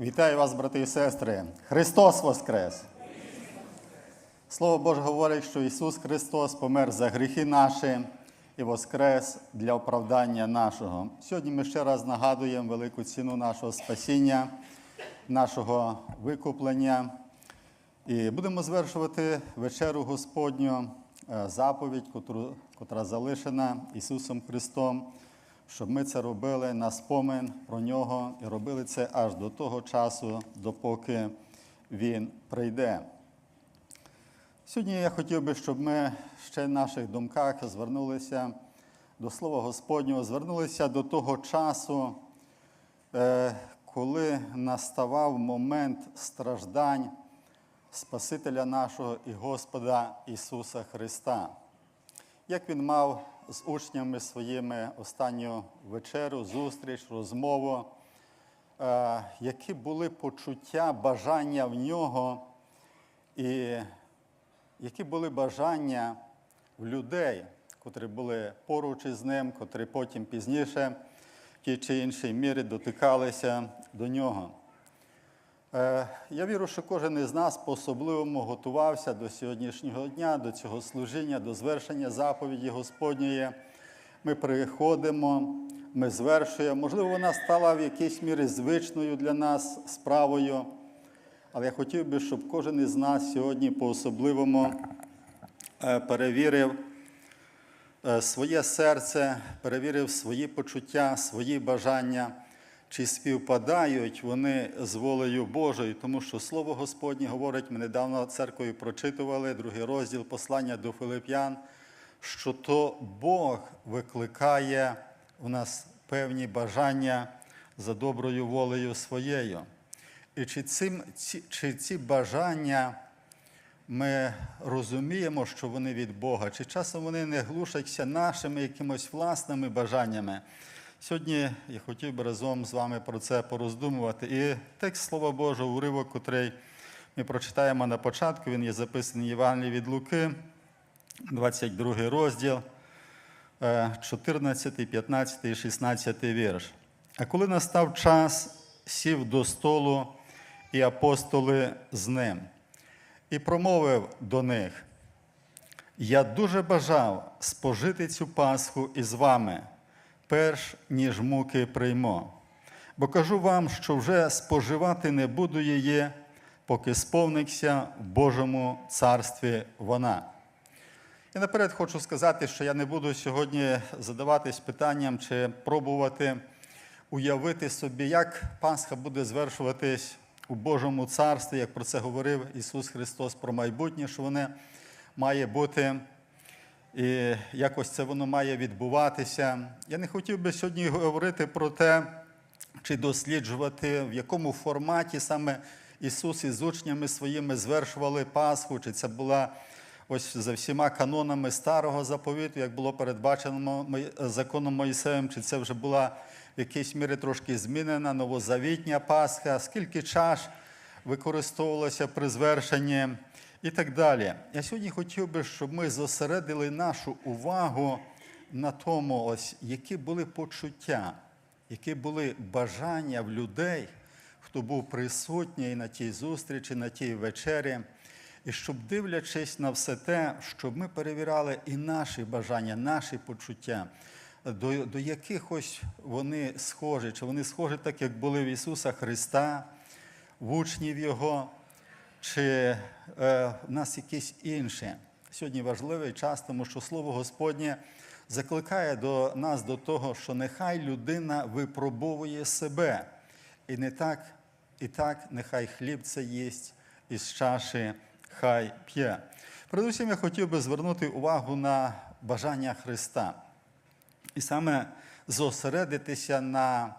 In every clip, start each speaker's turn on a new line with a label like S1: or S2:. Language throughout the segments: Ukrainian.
S1: Вітаю вас, брати і сестри! Христос Воскрес! Слово Боже говорить, що Ісус Христос помер за гріхи наші і воскрес для оправдання нашого. Сьогодні ми ще раз нагадуємо велику ціну нашого спасіння, нашого викуплення. І будемо звершувати вечеру Господню, е, заповідь, котра залишена Ісусом Христом, щоб ми це робили на спомин про Нього і робили це аж до того часу, допоки Він прийде. Сьогодні я хотів би, щоб ми ще в наших думках звернулися до Слова Господнього, звернулися до того часу, е, коли наставав момент страждань Спасителя нашого і Господа Ісуса Христа. Як Він мав з учнями своїми останню вечерю, зустріч, розмову, е, які були почуття, бажання в нього, і які були бажання в людей, котрі були поруч із ним, котрі потім пізніше в тій чи іншій мірі дотикалися до нього. Е, Я вірю, що кожен із нас по-особливому готувався до сьогоднішнього дня, до цього служіння, до звершення заповіді Господньої. Ми приходимо, ми звершуємо. Можливо, вона стала в якійсь мірі звичною для нас справою. Але я хотів би, щоб кожен із нас сьогодні по-особливому е, перевірив е, своє серце, перевірив свої почуття, свої бажання, чи співпадають вони з волею Божою, тому що Слово Господнє говорить, ми недавно церквою прочитували другий розділ послання до Филип'ян, що то Бог викликає в нас певні бажання за доброю волею своєю. І чи, цим, ці, чи ці бажання ми розуміємо, що вони від Бога, чи часом вони не глушаться нашими якимось власними бажаннями. Сьогодні я хотів би разом з вами про це пороздумувати. І текст Слова Божого, уривок, котрий ми прочитаємо на початку, він є записаний в Євангелії від Луки, 22 розділ, е, 14, 15 і 16 вірш. А коли настав час, сів до столу і апостоли з ним, і промовив до них: Я дуже бажав спожити цю Пасху із вами, перш ніж муки приймо. Бо кажу вам, що вже споживати не буду її, поки сповниться в Божому царстві вона. І наперед хочу сказати, що я не буду сьогодні задаватись питанням чи пробувати уявити собі, як Пасха буде звершуватись у Божому царстві, як про це говорив Ісус Христос про майбутнє, що воно має бути, і якось це воно має відбуватися. Я не хотів би сьогодні говорити про те, чи досліджувати, в якому форматі саме Ісус із учнями своїми звершували Пасху, чи це була ось за всіма канонами старого заповіту, як було передбачено законом Моїсеєм, чи це вже була в якійсь мірі трошки змінена новозавітня Пасха, скільки чаш використовувалося при звершенні і так далі. Я сьогодні хотів би, щоб ми зосередили нашу увагу на тому, ось, які були почуття, які були бажання в людей, хто був присутній на тій зустрічі, на тій вечері. І щоб, дивлячись на все те, щоб ми перевіряли і наші бажання, наші почуття, до, до якихось вони схожі, чи вони схожі так, як були в Ісуса Христа, в учнів Його, чи е, в нас якісь інші. Сьогодні важливий час, тому що Слово Господнє закликає до нас до того, що нехай людина випробовує себе. І не так, і так, нехай хліб це їсть із чаші хай п'є. Передусім, я хотів би звернути увагу на бажання Христа. І саме зосередитися на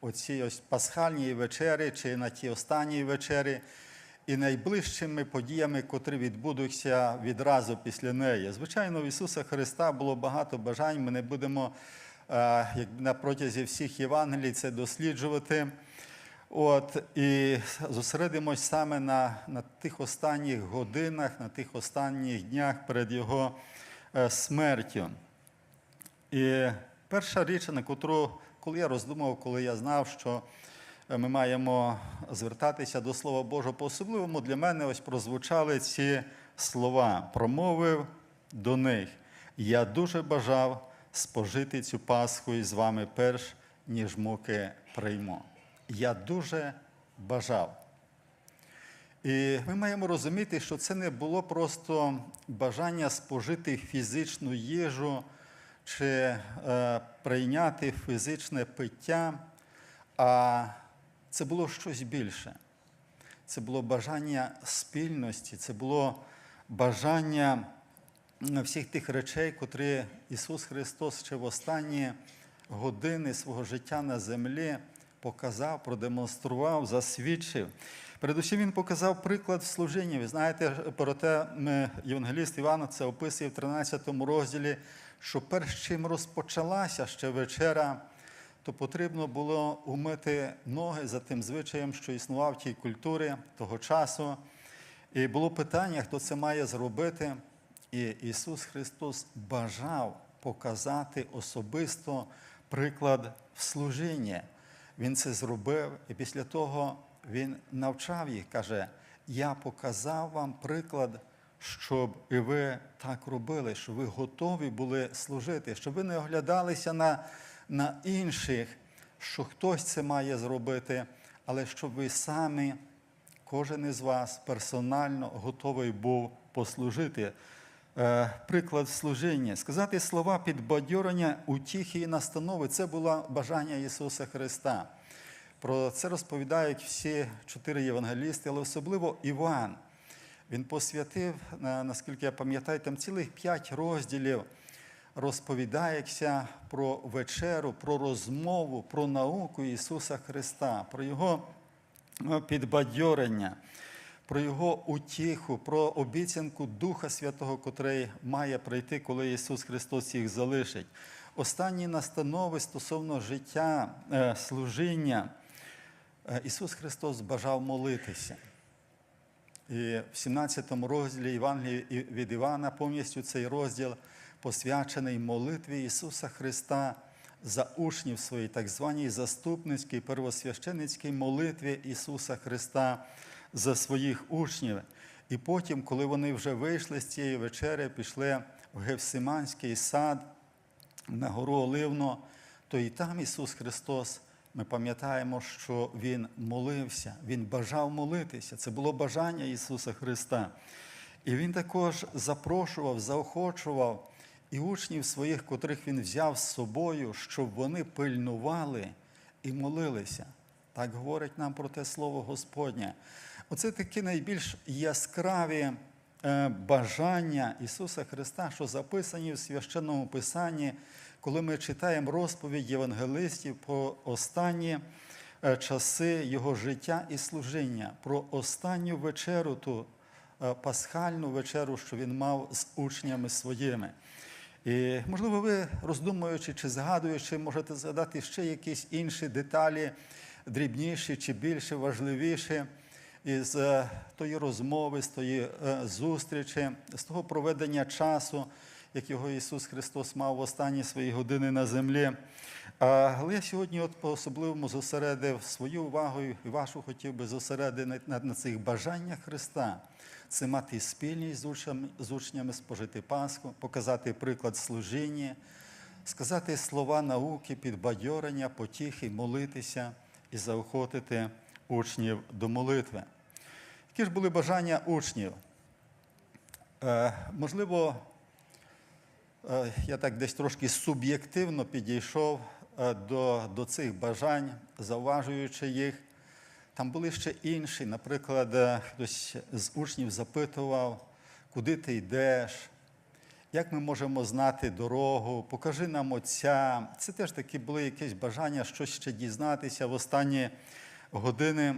S1: оцій ось пасхальній вечері чи на тій останній вечері і найближчими подіями, котрі відбудуться відразу після неї. Звичайно, в Ісуса Христа було багато бажань. Ми не будемо е, як на протязі всіх Євангелій це досліджувати. От, І зосередимось саме на, на тих останніх годинах, на тих останніх днях перед Його е, смертю. І перша річ, на котру, коли я роздумав, коли я знав, що е, ми маємо звертатися до Слова Божого. По-особливому для мене ось прозвучали ці слова. Промовив до них. Я дуже бажав спожити цю Пасху із вами перш, ніж муки прийму. Я дуже бажав. І ми маємо розуміти, що це не було просто бажання спожити фізичну їжу чи е, прийняти фізичне пиття, а це було щось більше. Це було бажання спільності, це було бажання всіх тих речей, котрі Ісус Христос ще в останні години свого життя на землі показав, продемонстрував, засвідчив. Передусім він показав приклад в служінні. Ви знаєте, про те ми, євангеліст Іван це описує в 13 розділі, що перш чим розпочалася ще вечера, то потрібно було умити ноги за тим звичаєм, що існував в тій культурі того часу. І було питання, хто це має зробити. І Ісус Христос бажав показати особисто приклад в служінні. Він це зробив, і після того Він навчав їх, каже: Я показав вам приклад, щоб і ви так робили, щоб ви готові були служити, щоб ви не оглядалися на, на інших, що хтось це має зробити, але щоб ви самі кожен із вас персонально готовий був послужити. Е, Приклад служіння. Сказати слова підбадьорення, утіхи і настанови це було бажання Ісуса Христа. Про це розповідають всі чотири євангелісти, але особливо Іван. Він посвятив, наскільки я пам'ятаю, там цілих п'ять розділів розповідається про вечеру, про розмову, про науку Ісуса Христа, про Його е, підбадьорення, про Його утіху, про обіцянку Духа Святого, котрий має прийти, коли Ісус Христос їх залишить. Останні настанови стосовно життя, е, служіння. Е, Ісус Христос бажав молитися. І в 17 розділі Євангелії від Івана повністю цей розділ посвячений молитві Ісуса Христа за учнів своїй, так званій заступницькій первосвященицькій молитві Ісуса Христа за своїх учнів. І потім, коли вони вже вийшли з цієї вечери, пішли в Гевсиманський сад на гору Оливну, то і там Ісус Христос, ми пам'ятаємо, що Він молився, Він бажав молитися. Це було бажання Ісуса Христа. І Він також запрошував, заохочував і учнів своїх, котрих Він взяв з собою, щоб вони пильнували і молилися. Так говорить нам про те слово Господнє. Оце такі найбільш яскраві е, бажання Ісуса Христа, що записані в священному Писанні, коли ми читаємо розповідь євангелистів про останні е, часи Його життя і служіння, про останню вечеру, ту е, пасхальну вечеру, що він мав з учнями своїми. І, можливо, ви, роздумуючи чи згадуючи, можете згадати ще якісь інші деталі, дрібніші чи більше важливіші із е, тої розмови, з тої е, зустрічі, з того проведення часу, як його Ісус Христос мав в останні свої години на землі. Але я сьогодні от по-особливому зосередив свою увагу і вашу хотів би зосередити на, цих бажаннях Христа. Це мати спільність з учнями, спожити Пасху, показати приклад служіння, сказати слова науки, підбадьорення, потіхи, молитися і заохотити учнів до молитви. Які ж були бажання учнів? Е, можливо, е, я так десь трошки суб'єктивно підійшов е, до, до цих бажань, зауважуючи їх. Там були ще інші. Наприклад, е, хтось з учнів запитував, куди ти йдеш, як ми можемо знати дорогу, покажи нам Отця. Це теж такі були якісь бажання щось ще дізнатися в останні години.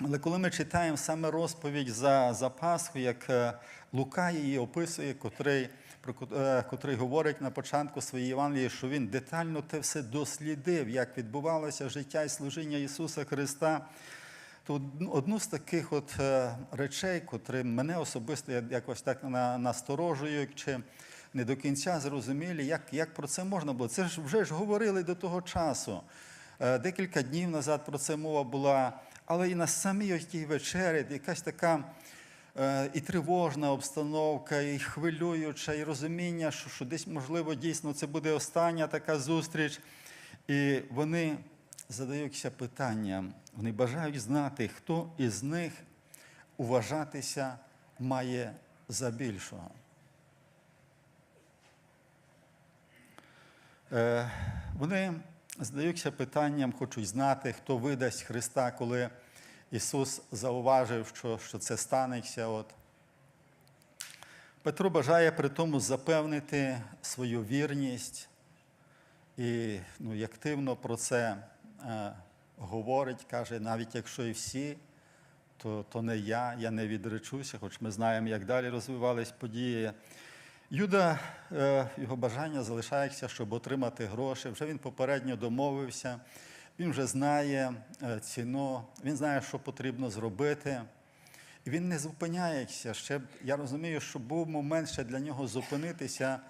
S1: Але коли ми читаємо саме розповідь за, за Пасху, як е, Лука її описує, котрий, про е, котрий говорить на початку своєї Євангелії, що він детально те все дослідив, як відбувалося життя і служіння Ісуса Христа, то одну- одну з таких от е, речей, котрі мене особисто якось так насторожують, чи не до кінця зрозумілі, як, як про це можна було. Це ж вже ж говорили до того часу. Е, Декілька днів назад про це мова була, але і на самій тій вечері якась така е, і тривожна обстановка, і хвилююча, і розуміння, що, що десь, можливо, дійсно це буде остання така зустріч. І вони задаються питанням, вони бажають знати, хто із них уважатися має за більшого. Е, Вони задаються питанням, хочуть знати, хто видасть Христа, коли Ісус зауважив, що, що це станеться. От. Петро бажає при тому запевнити свою вірність і ну, і активно про це говорить, каже, навіть якщо і всі, то, то не я, я не відречуся, хоч ми знаємо, як далі розвивались події. Юда, е, його бажання залишається, щоб отримати гроші. Вже він попередньо домовився, він вже знає е, ціну, він знає, що потрібно зробити. І він не зупиняється. Ще, я розумію, що був момент ще для нього зупинитися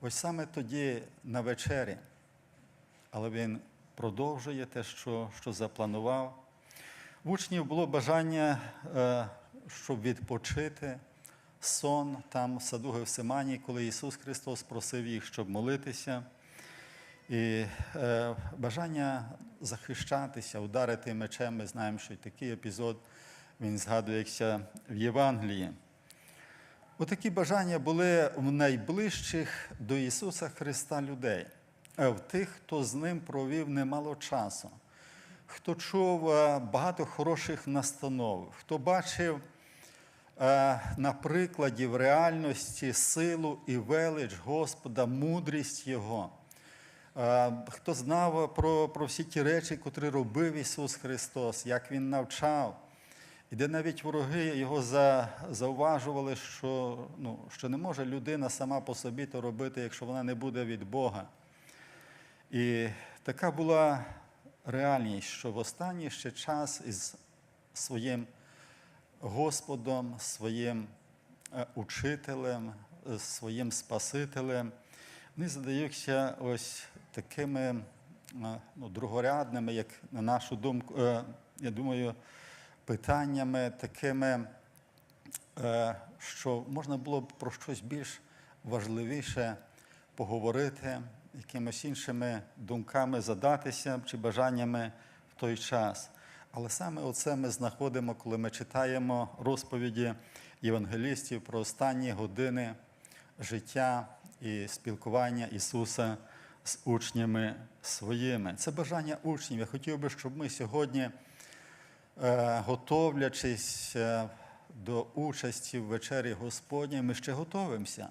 S1: ось саме тоді на вечері. Але він продовжує те, що, що запланував. В учнів було бажання, е, щоб відпочити сон там в саду Гевсиманії, коли Ісус Христос просив їх, щоб молитися. І е, бажання захищатися, ударити мечем. Ми знаємо, що і такий епізод він згадується в Євангелії. Отакі бажання були в найближчих до Ісуса Христа людей, в тих, хто з ним провів немало часу, хто чув е, багато хороших настанов, хто бачив е, на прикладі в реальності силу і велич Господа, мудрість Його. Е, Хто знав про, про всі ті речі, котрі робив Ісус Христос, як Він навчав, і де навіть вороги його за, зауважували, що, ну, що не може людина сама по собі то робити, якщо вона не буде від Бога. І така була реальність, що в останній ще час із своїм Господом, своїм е, учителем, е, своїм Спасителем, вони задаються ось такими е, ну, другорядними, як на нашу думку, я думаю, питаннями такими, що можна було б про щось більш важливіше поговорити, якимись іншими думками задатися чи бажаннями в той час. Але саме оце ми знаходимо, коли ми читаємо розповіді євангелістів про останні години життя і спілкування Ісуса з учнями своїми. Це бажання учнів. Я хотів би, щоб ми сьогодні, е, готовлячись е, до участі в вечері Господній, ми ще готовимося.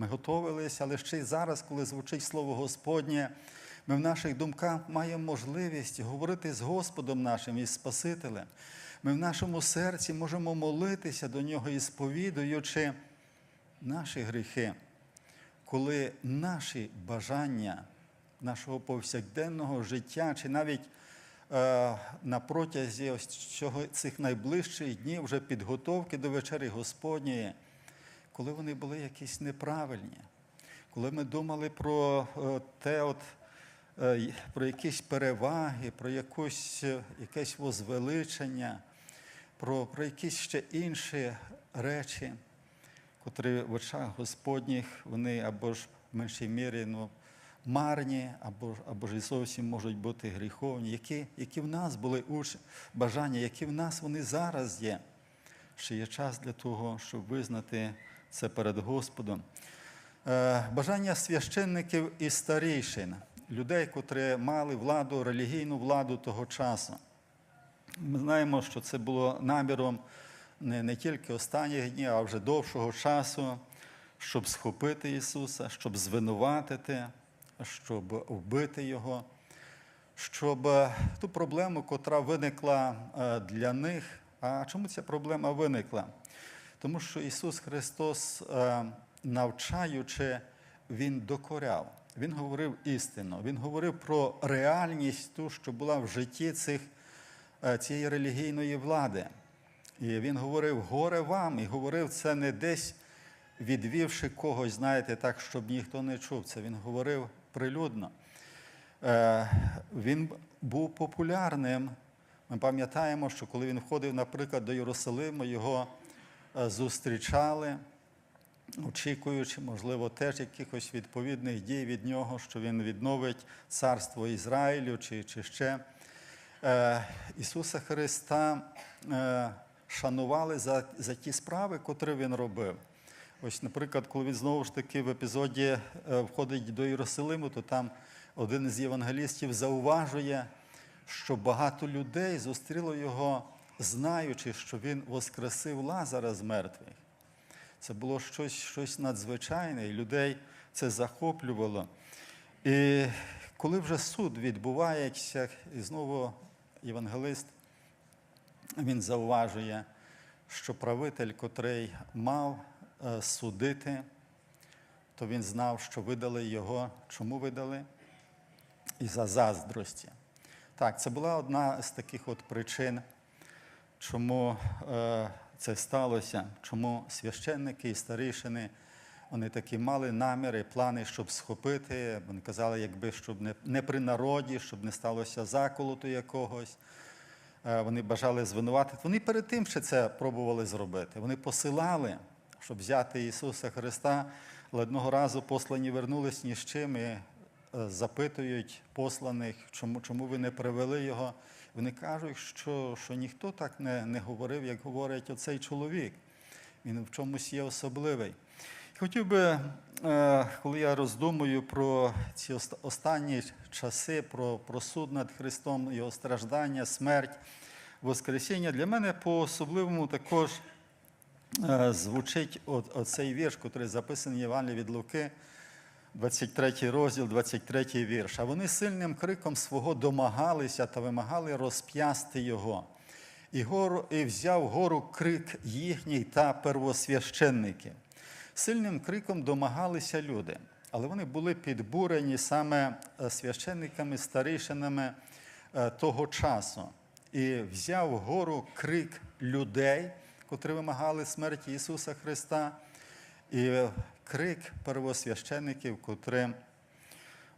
S1: Ми готовилися, але ще й зараз, коли звучить Слово Господнє, ми в наших думках маємо можливість говорити з Господом нашим і Спасителем. Ми в нашому серці можемо молитися до Нього і сповідуючи наші гріхи, коли наші бажання нашого повсякденного життя, чи навіть е, на протязі ось цього, цих найближчих днів вже підготовки до вечері Господньої, коли вони були якісь неправильні, коли ми думали про е, те, от, е, про якісь переваги, про якусь, е, якесь возвеличення, про, про якісь ще інші речі, котрі в очах Господніх вони або ж в меншій мірі ну, марні, або, або ж і зовсім можуть бути гріховні, які, які в нас були уч... бажання, які в нас вони зараз є. Ще є час для того, щоб визнати це перед Господом. Е, Бажання священників і старійшин, людей, котрі мали владу, релігійну владу того часу. Ми знаємо, що це було наміром не, не тільки останніх днів, а вже довшого часу, щоб схопити Ісуса, щоб звинуватити, щоб вбити Його, щоб е, ту проблему, котра виникла е, для них. А чому ця проблема виникла? Тому що Ісус Христос, е, навчаючи, Він докоряв. Він говорив істину, Він говорив про реальність ту, що була в житті цих, е, цієї релігійної влади. І він говорив горе вам, і говорив це не десь відвівши когось, знаєте, так, щоб ніхто не чув. Це він говорив прилюдно. Е, Він був популярним. Ми пам'ятаємо, що коли він входив, наприклад, до Єрусалиму, його зустрічали, очікуючи, можливо, теж якихось відповідних дій від нього, що він відновить царство Ізраїлю чи, чи ще. Е, Ісуса Христа е, шанували за, за ті справи, котрі він робив. Ось, наприклад, коли він знову ж таки в епізоді е, входить до Єрусалиму, то там один з євангелістів зауважує, що багато людей зустріло його, знаючи, що він воскресив Лазара з мертвих. Це було щось, щось надзвичайне, і людей це захоплювало. І коли вже суд відбувається, і знову євангелист він зауважує, що правитель, котрий мав е, судити, то він знав, що видали його. Чому видали? І за заздрості. Так, це була одна з таких от причин, чому е, це сталося, чому священники і старішини вони такі мали наміри, плани, щоб схопити. Вони казали, якби щоб не, при народі, щоб не сталося заколоту якогось. Е, Вони бажали звинуватити. Вони перед тим ще це пробували зробити. Вони посилали, щоб взяти Ісуса Христа. Але одного разу послані вернулись ні з чим і е, запитують посланих, чому, чому ви не привели його. Вони кажуть, що, що ніхто так не, не говорив, як говорить оцей чоловік. Він в чомусь є особливий. Хотів би, е, коли я роздумую про ці останні часи, про, про суд над Христом, його страждання, смерть, Воскресіння, для мене по-особливому також е, звучить оцей вірш, який записаний в Євангелії від Луки, 23 розділ, 23 вірш. А вони сильним криком свого домагалися та вимагали розп'ясти його. І, гору, і взяв гору крик їхній та первосвященників. Сильним криком домагалися люди, але вони були підбурені саме е, священниками, старішинами е, того часу. І взяв гору крик людей, котрі вимагали смерті Ісуса Христа, і крик первосвящеників, котрі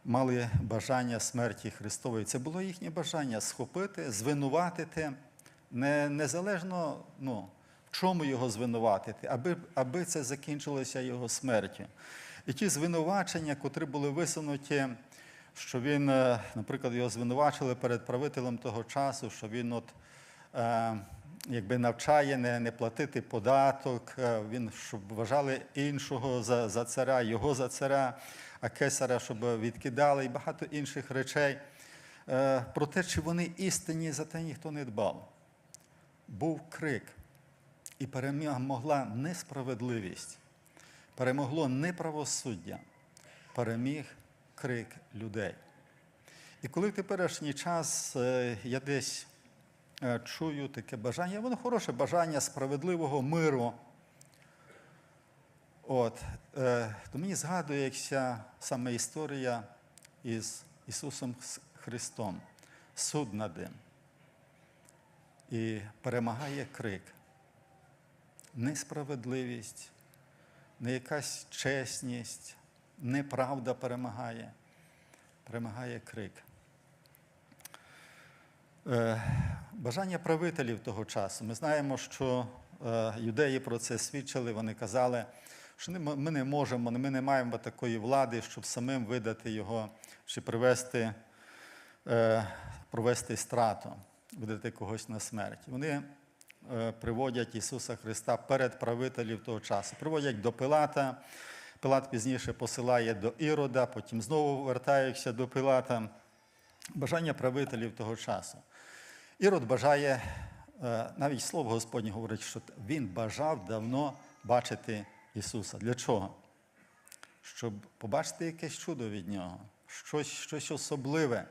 S1: мали бажання смерті Христової. Це було їхнє бажання схопити, звинуватити, не, незалежно ну, в чому його звинуватити, аби, аби це закінчилося його смертю. І ті звинувачення, котрі були висунуті, що він, е, наприклад, його звинувачили перед правителем того часу, що він от. Е, Якби навчає не, не платити податок, е, він щоб вважали іншого за, за царя, його за царя, а кесаря, щоб відкидали і багато інших речей. Е, Про те, чи вони істинні, за те ніхто не дбав. Був крик, і перемогла несправедливість, перемогло неправосуддя, переміг крик людей. І коли в теперішній час е, я десь чую таке бажання, воно хороше бажання справедливого миру. От, е, то мені згадується саме історія із Ісусом Христом, суд над ним. І перемагає крик. Несправедливість, не якась чесність, неправда перемагає, перемагає крик. Е, Бажання правителів того часу. Ми знаємо, що е, юдеї про це свідчили. Вони казали, що ми не можемо, ми не маємо такої влади, щоб самим видати його чи привести, е, провести страту, видати когось на смерть. Вони е, приводять Ісуса Христа перед правителів того часу. Приводять до Пилата. Пилат пізніше посилає до Ірода, потім знову вертаються до Пилата. Бажання правителів того часу. Ірод бажає, е, навіть слово Господнє говорить, що він бажав давно бачити Ісуса. Для чого? Щоб побачити якесь чудо від нього, щось, щось особливе.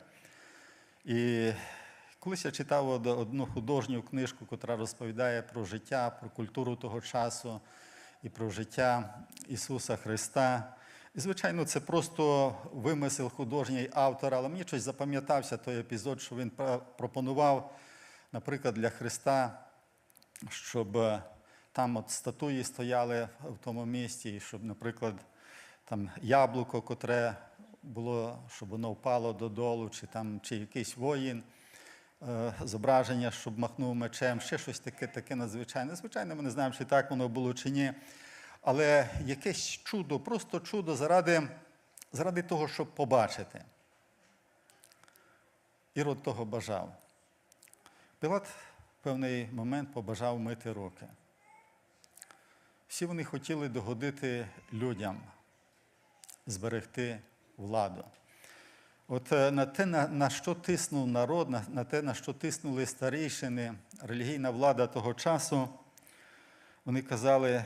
S1: І колись я читав одну художню книжку, яка розповідає про життя, про культуру того часу і про життя Ісуса Христа. І, звичайно, це просто вимисел художній автора, але мені щось запам'ятався той епізод, що він пропонував, наприклад, для Христа, щоб е, там от статуї стояли в тому місці, і щоб, наприклад, там яблуко, котре було, щоб воно впало додолу, чи там чи якийсь воїн, е, зображення, щоб махнув мечем, ще щось таке, таке надзвичайне. Звичайно, ми не знаємо, чи так воно було, чи ні. Але якесь чудо, просто чудо заради, заради того, щоб побачити. Ірод того бажав. Пілат в певний момент побажав мити руки. Всі вони хотіли догодити людям, зберегти владу. От е, на те, на, на що тиснув народ, на, на те, на що тиснули старейшини, релігійна влада того часу, вони казали,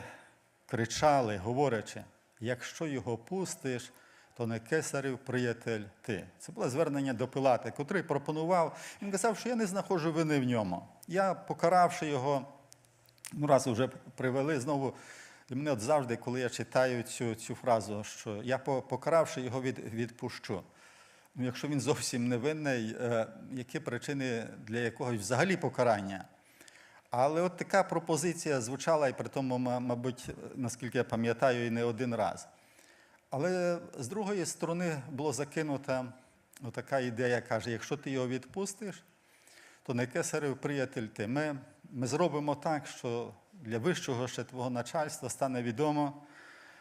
S1: кричали, говорячи, якщо його пустиш, то не кесарів приятель ти. Це було звернення до Пилата, котрий пропонував. Він казав, що я не знаходжу вини в ньому. Я, покаравши його, ну раз вже привели знову. Для мене от завжди, коли я читаю цю, цю фразу, що я по- покаравши його від, відпущу. Ну, якщо він зовсім невинний, е, які причини для якогось взагалі покарання? Але от така пропозиція звучала, і при тому, мабуть, наскільки я пам'ятаю, і не один раз. Але з другої сторони було закинута така ідея, каже, якщо ти його відпустиш, то не кесарев приятель ти. Ми, ми зробимо так, що для вищого ще твого начальства стане відомо,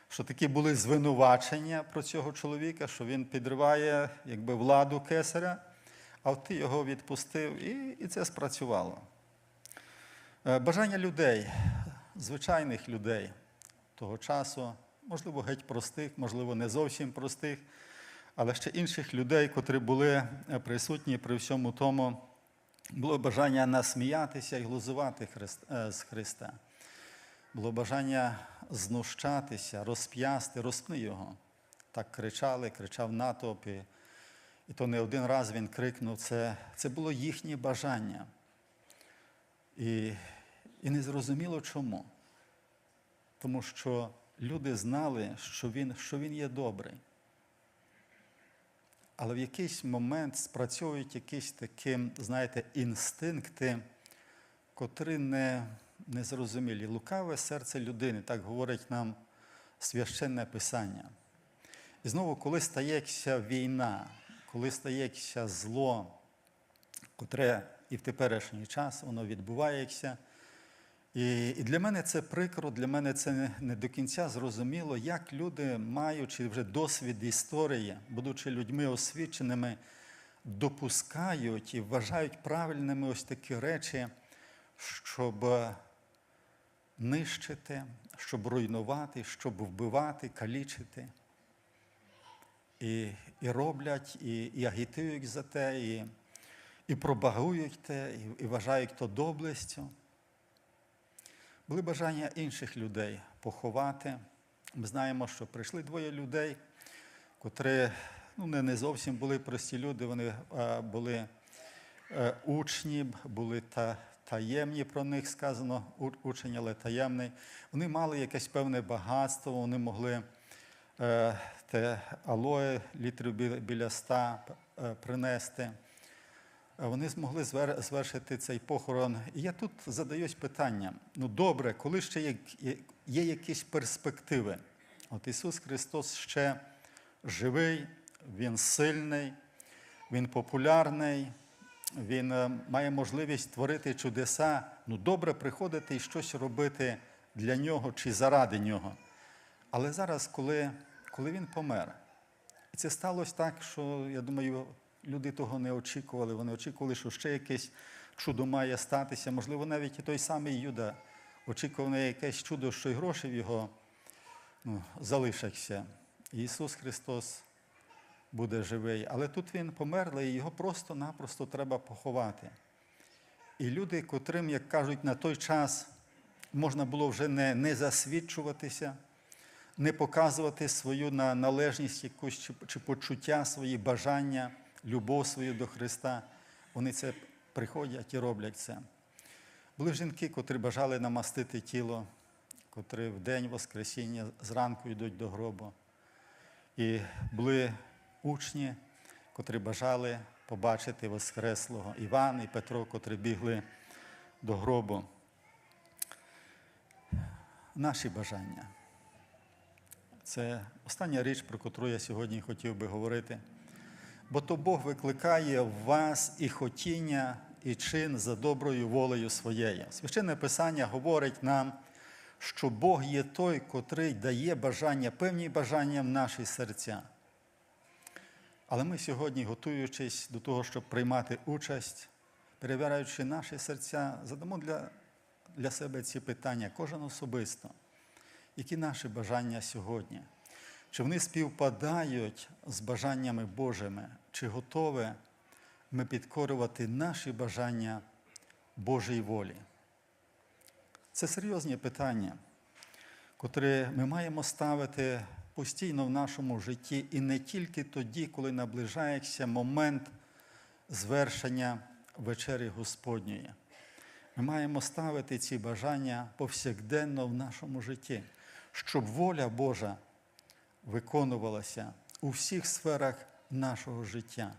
S1: що такі були звинувачення про цього чоловіка, що він підриває якби, владу кесаря, а ти його відпустив, і, і це спрацювало. Е, Бажання людей, звичайних людей того часу, можливо, геть простих, можливо, не зовсім простих, але ще інших людей, котрі були е, присутні при всьому тому, було бажання насміятися і глузувати е, з Христа. Було бажання знущатися, розп'ясти, розпни його. Так кричали, кричав натовп. І, і то не один раз він крикнув. Це, це було їхнє бажання. І, і не зрозуміло чому. Тому що люди знали, що він, що він є добрий. Але в якийсь момент спрацьовують якісь такі, знаєте, інстинкти, котрі не, не зрозумілі. Лукаве серце людини, так говорить нам священне писання. І знову, коли стається війна, коли стається зло, котре і в теперішній час воно відбувається. І, і для мене це прикро, для мене це не, не до кінця зрозуміло, як люди, маючи вже досвід історії, будучи людьми освіченими, допускають і вважають правильними ось такі речі, щоб нищити, щоб руйнувати, щоб вбивати, калічити. І, і роблять, і, і агітують за те, і, і пропагують те, і, і вважають то доблестю. Були бажання інших людей поховати. Ми знаємо, що прийшли двоє людей, котрі ну, не, зовсім були прості люди, вони а, були е, учні, були та, таємні про них сказано, учень, але таємний. Вони мали якесь певне багатство, вони могли е, те алоє літрів біля, ста е, принести. Вони змогли звершити цей похорон. І я тут задаюсь питанням: ну добре, коли ще є, є- є якісь перспективи? От Ісус Христос ще живий, Він сильний, Він популярний, Він е, має можливість творити чудеса. Ну добре приходити і щось робити для нього чи заради нього. Але зараз, коли, коли він помер, і це сталося так, що я думаю, люди того не очікували. Вони очікували, що ще якесь чудо має статися. Можливо, навіть і той самий Юда очікував на якесь чудо, що й гроші в його ну, залишаться. Ісус Христос буде живий. Але тут Він померлий, і його просто-напросто треба поховати. І люди, котрим, як кажуть, на той час можна було вже не, не засвідчуватися, не показувати свою на- належність якусь чи, чи почуття, свої бажання, любов свою до Христа, вони це приходять і роблять це. Були жінки, котрі бажали намастити тіло, котрі в день Воскресіння зранку йдуть до гробу. І були учні, котрі бажали побачити Воскреслого Іван і Петро, котрі бігли до гробу. Наші бажання. Це остання річ, про яку я сьогодні хотів би говорити. Бо то Бог викликає в вас і хотіння, і чин за доброю волею своєю. Священне Писання говорить нам, що Бог є той, котрий дає бажання, певні бажання в наші серця. Але ми сьогодні, готуючись до того, щоб приймати участь, перевіряючи наші серця, задамо для, для себе ці питання, кожен особисто. Які наші бажання сьогодні? Чи вони співпадають з бажаннями Божими? Чи готові ми підкорювати наші бажання Божій волі? Це серйозні питання, котрі ми маємо ставити постійно в нашому житті і не тільки тоді, коли наближається момент звершення вечері Господньої. Ми маємо ставити ці бажання повсякденно в нашому житті, щоб воля Божа виконувалася у всіх сферах нашого життя.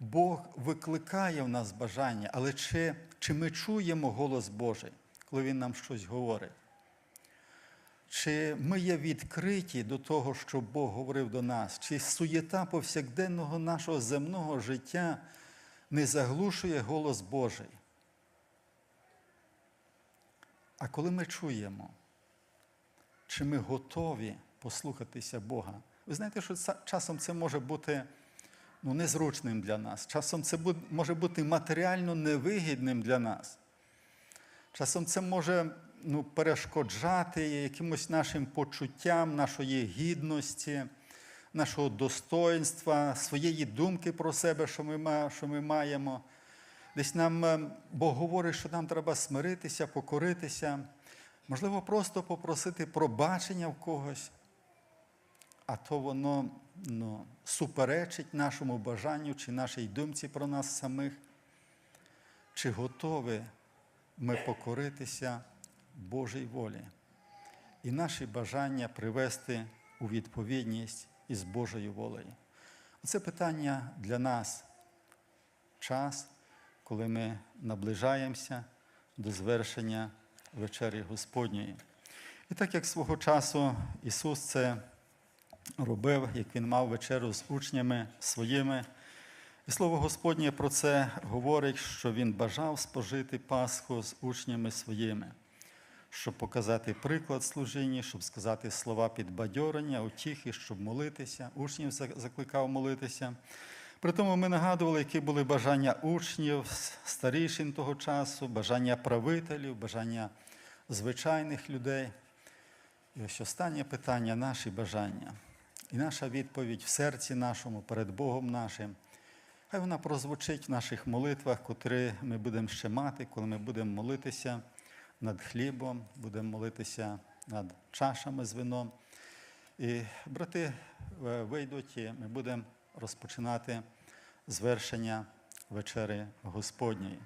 S1: Бог викликає в нас бажання, але чи, чи ми чуємо голос Божий, коли Він нам щось говорить? Чи ми є відкриті до того, що Бог говорив до нас? Чи суєта повсякденного нашого земного життя не заглушує голос Божий? А коли ми чуємо, чи ми готові послухатися Бога? Ви знаєте, що часом це може бути ну, незручним для нас, часом це може бути матеріально невигідним для нас. Часом це може ну, перешкоджати якимось нашим почуттям нашої гідності, нашого достоинства, своєї думки про себе, що ми, що ми маємо. Десь нам е, Бог говорить, що нам треба смиритися, покоритися, можливо, просто попросити пробачення в когось, а то воно ну, суперечить нашому бажанню чи нашій думці про нас самих. Чи готові ми покоритися Божій волі і наші бажання привести у відповідність із Божою волею? Це питання для нас. Час, коли ми наближаємося до звершення вечері Господньої. І так як свого часу Ісус це робив, як Він мав вечерю з учнями своїми, і слово Господнє про це говорить, що Він бажав спожити Пасху з учнями своїми, щоб показати приклад служіння, щоб сказати слова підбадьорення, утіхи, щоб молитися. Учнів закликав молитися. При тому ми нагадували, які були бажання учнів, старішин того часу, бажання правителів, бажання звичайних людей. І ось останнє питання наші бажання. І наша відповідь в серці нашому, перед Богом нашим. Хай вона прозвучить в наших молитвах, котрі ми будемо ще мати, коли ми будемо молитися над хлібом, будемо молитися над чашами з вином. І брати е, вийдуть, і ми будемо розпочинати звершення вечері Господньої.